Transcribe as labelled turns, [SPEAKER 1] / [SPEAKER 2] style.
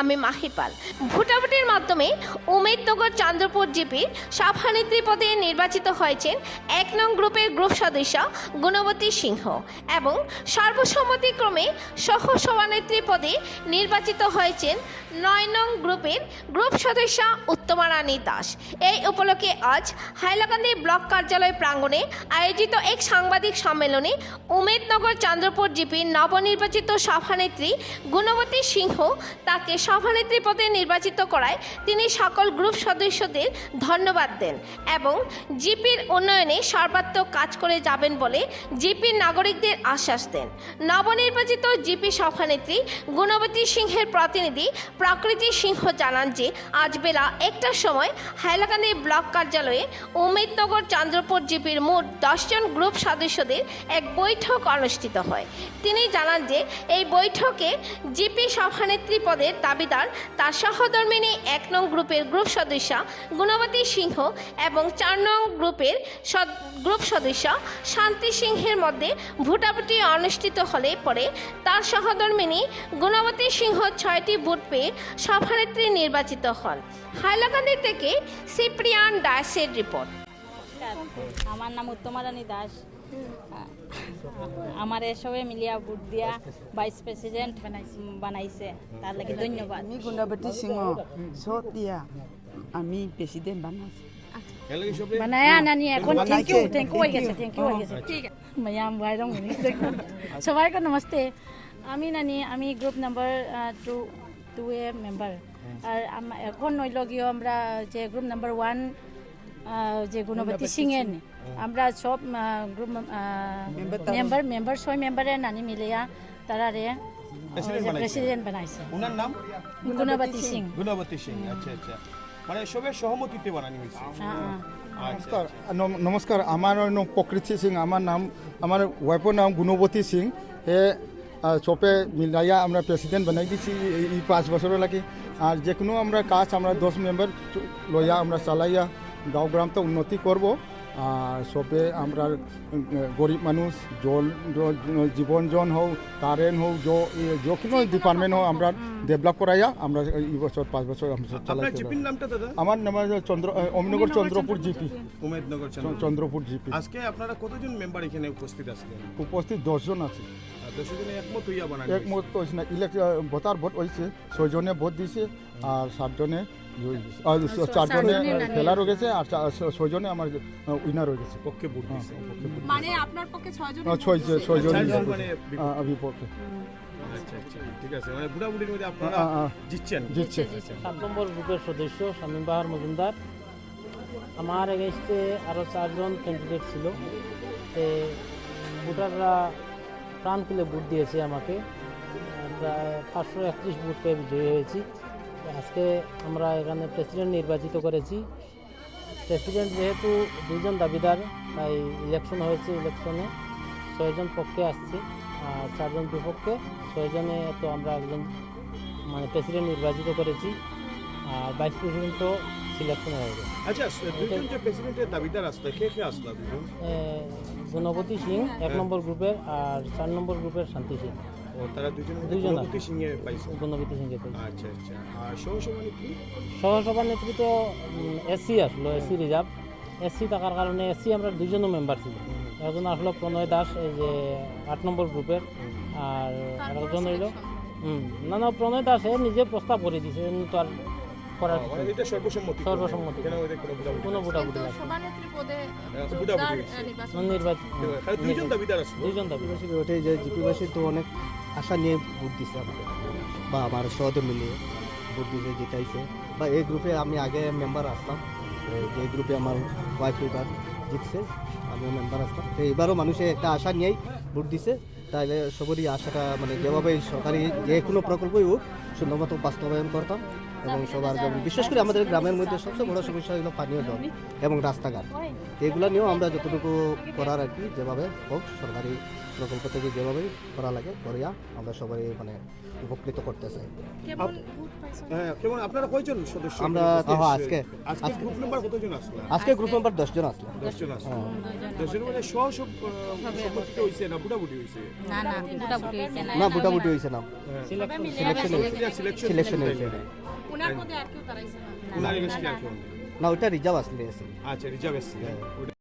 [SPEAKER 1] পাল ভোটাভুটির মাধ্যমে উমেদনগর চান্দ্রপুর জিপির সভানেত্রী পদে নির্বাচিত হয়েছেন এক নং গ্রুপের গ্রুপ সদস্য গুণবতী সিংহ এবং সর্বসম্মতিক্রমে সহ সভানেত্রী পদে নির্বাচিত হয়েছেন নয় নং গ্রুপের গ্রুপ সদস্য উত্তমা রানী দাস। এই উপলক্ষে আজ হাইলাকান্দি ব্লক কার্যালয় প্রাঙ্গণে আয়োজিত এক সাংবাদিক সম্মেলনে উমেদনগর চন্দ্রপুর জিপির নবনির্বাচিত সভানেত্রী গুণবতী সিংহ তাকে সভানেত্রী পদে নির্বাচিত করায় তিনি সকল গ্রুপ সদস্যদের ধন্যবাদ দেন এবং জিপির উন্নয়নে সর্বাত্মক কাজ করে যাবেন বলে জিপির নাগরিকদের আশ্বাস দেন। নবনির্বাচিত জিপি সভানেত্রী গুণবতী সিংহের প্রতিনিধি প্রকৃতি সিংহ জানান যে, আজ বেলা একটার সময় হাইলাকান্দি ব্লক কার্যালয়ে উমেদনগর চন্দ্রপুর জিপির মোট দশজন গ্রুপ সদস্যদের এক বৈঠক অনুষ্ঠিত হয়। তিনি জানান যে, এই বৈঠকে জিপি সভানেত্রী পদের দাবিদার, তার সহধর্মিনী এক নং গ্রুপের গ্রুপ সদস্য গুণবতী সিংহ এবং চার নং গ্রুপের গ্রুপ সদস্য শান্তি সিংহের মধ্যে ভোটাভুটি অনুষ্ঠিত হলে পরে তার সহধর্মিনী গুণবতী সিংহ ছয়টি ভোট পেয়ে সভানেত্রী নির্বাচিত হন। হাইলাকান্দি থেকে সিপ্রিয়ান ডায়াসের রিপোর্ট।
[SPEAKER 2] আমার নাম উত্তমারানী দাস। আমার এসবে মিলিয়া ভোট দিয়া ভাইস প্রেসিডেন্ট বানাইছে তার লাগি ধন্যবাদ।
[SPEAKER 3] আমি গুণবতী সিংহ চত দিয়া আমি প্রেসিডেন্ট বানাইছি।
[SPEAKER 2] বানায়া নানি এখন থ্যাংক ইউ থ্যাংক ইউ হয়ে গেছে. থ্যাংক ইউ হয়ে গেছে। ঠিক আছে। মায়াম সবাইকে নমস্তে। আমি নানি আমি group number two two A member আর আম- এখন হইল গিয়ে আমরা যে গ্রুপ নাম্বার ওয়ান যে গুণবতী সিং এর আমরা সব গ্রুপ মেম্বার মেম্বার ছয় মেম্বারে নানি মিলিয়া তারারে
[SPEAKER 4] President বানাইছে।
[SPEAKER 2] প্রেসিডেন্ট বানাইছে।
[SPEAKER 4] ওনার নাম?
[SPEAKER 2] গুণবতী সিং।
[SPEAKER 4] গুণবতী সিং আচ্ছা আচ্ছা। মানে সবের সহমতিতে বানানো হয়েছে।
[SPEAKER 2] হ্যাঁ
[SPEAKER 4] আচ্ছা
[SPEAKER 5] নমস্কার নমস্কার আমার নাম প্রকৃতি সিং আমার নাম আমার ওয়াইফের নাম গুণবতী সিং। হে চপে মিলাইয়া আমরা প্রেসিডেন্ট বানাই দিছি এই পাঁচ বছর লাগে। আর যে কোনো আমরা কাজ আমরা দশ মেম্বার লইয়া আমরা চালাইয়া গাঁও তো উন্নতি করব। আর সবে আমরা গরিব মানুষ জল জীবন জন হোক কারেন্ট হোক যে কোনো ডিপার্টমেন্ট হোক আমরা ডেভেলপ করাইয়া আমরা এই বছর পাঁচ বছর আমরা নাম চন্দ্র অমিনগর চন্দ্রপুর জিপি।
[SPEAKER 4] উমেদনগর
[SPEAKER 5] চন্দ্রপুর। জিপি।
[SPEAKER 4] আজকে আপনারা কতজন মেম্বার এখানে উপস্থিত আসলেন
[SPEAKER 5] উপস্থিত দশজন আছে।
[SPEAKER 4] একমত হইয়া
[SPEAKER 5] হয়েছে না ইলেকশন ভোটার ভোট হয়েছে ছয়জনে ভোট দিছে আর সাতজনে চারজনে খেলা রয়ে গেছে আর ছয়জনে আমার উইনার হয়ে গেছে।
[SPEAKER 4] পক্ষে ভোট
[SPEAKER 5] হ্যাঁ,
[SPEAKER 6] মানে আপনার পক্ষে ছয়জন
[SPEAKER 5] ছয় ছয়জন
[SPEAKER 4] চারজন মানে বিপক্ষে।
[SPEAKER 5] বিপক্ষে
[SPEAKER 4] আচ্ছা আচ্ছা ঠিক আছে। মানে বুড়াবুড়ির মধ্যে আপনারা
[SPEAKER 5] আ, আ,
[SPEAKER 4] জিতছেন।
[SPEAKER 5] জিতছে।
[SPEAKER 7] সাত নম্বর গ্রুপের সদস্য শামীম বাহার মজুমদার। আমার এগেনস্টে আরও চারজন ক্যান্ডিডেট ছিল। তে ভোটাররা প্রাণ খুলে ভোট দিয়েছে আমাকে। প্রায় পাঁচশো একত্রিশ ভোট পেয়ে বিজয়ী হয়েছি। আজকে আমরা এখানে প্রেসিডেন্ট নির্বাচিত করেছি। প্রেসিডেন্ট যেহেতু দুজন দাবিদার তাই ইলেকশন হয়েছে ইলেকশনে ছয়জন পক্ষে আসছে আর চারজন বিপক্ষে। ছয়জনে তো আমরা একজন মানে প্রেসিডেন্ট নির্বাচিত করেছি আর ভাইস প্রেসিডেন্টও সিলেকশন হয়ে গেছে।
[SPEAKER 4] আচ্ছা দুজন যে প্রেসিডেন্টের দাবিদার আসলো কে কে আসলো দুজন
[SPEAKER 7] গুণবতী সিং এক নম্বর গ্রুপের আর চার নম্বর গ্রুপের শান্তি সিং।
[SPEAKER 4] ও তারা দুজন
[SPEAKER 7] দুজন।
[SPEAKER 4] গুণবতী সিং এর পাইছে।
[SPEAKER 7] গুণবতী সিংকে পেয়েছি।
[SPEAKER 4] আচ্ছা আচ্ছা। আর সহসভানেত্রী
[SPEAKER 7] সহসভার নেতৃত্ব এসসি আসলো এসসি রিজার্ভ। এসসি থাকার কারণে এসসি আমরা দুজনও মেম্বার ছিল। একজন আসলো প্রণয় দাস এই যে আট নম্বর গ্রুপের। আর একজন হইল হুম। না না প্রণয় দাস নিজে প্রস্তাব করে দিছে তো আর করার কিছু
[SPEAKER 4] মানে
[SPEAKER 7] নেই।
[SPEAKER 4] এটা সর্বসম্মতি।
[SPEAKER 7] সর্বসম্মতি।
[SPEAKER 4] কোনো কোনো
[SPEAKER 7] ভোটাভুটি
[SPEAKER 6] সভানেত্রী পদে
[SPEAKER 4] দুইজন দাবিদার
[SPEAKER 7] দুইজন
[SPEAKER 8] ওঠে যে জিপিবাসী তো অনেক আশা নিয়ে ভোট দিছে আমাকে বা আমার সহদর মিলিয়ে ভোট দিছে জিতাইছে। বা এই গ্রুপে আমি আগে মেম্বার আসতাম। যে গ্রুপে আমার ওয়াইফ এবার জিতছে আমিও মেম্বার আসতাম। তো এবারও মানুষে একটা আশা নিয়েই ভোট দিছে। তাহলে সবারই আশাটা মানে যেভাবে সরকারি যে কোনো প্রকল্পই হোক সুন্দরমতো বাস্তবায়ন করতাম এবং সবার বিশেষ করে আমাদের গ্রামের মধ্যে সবচেয়ে বড় সমস্যা হলো পানীয় জল এবং রাস্তাঘাট। এগুলো নিয়েও আমরা যতটুকু করার আর কি, যেভাবে হোক সরকারি প্রকল্প থেকে যেভাবে করা লাগে করিয়া আমরা সবাই মানে উপকৃত করতেছে।
[SPEAKER 6] কেমন পাইছো
[SPEAKER 4] হ্যাঁ কেমন? আপনারা কয়জন সদস্য?
[SPEAKER 8] আমরা হ্যাঁ? আজকে
[SPEAKER 4] আজকে গ্রুপ নাম্বার কতজন আসলো?
[SPEAKER 8] আজকে আসলো।
[SPEAKER 4] আসলো। দশজন মানে সব হইছে না বুটাবুটি হইছে?
[SPEAKER 2] না না মোটামুটি হয়েছে না।
[SPEAKER 8] না বুটাবুটি হয়েছে না।
[SPEAKER 7] সিলেকশন
[SPEAKER 8] সিলেকশন
[SPEAKER 4] সিলেকশন
[SPEAKER 8] সিলেকশন হয়েছে
[SPEAKER 6] মধ্যে আর কেউ দাঁড়াইছে না।
[SPEAKER 4] উনার এগেস্টে আর কেউ নেই।
[SPEAKER 8] না ওইটা রিজার্ভ আসলে আছে।
[SPEAKER 4] আচ্ছা রিজার্ভ এসছে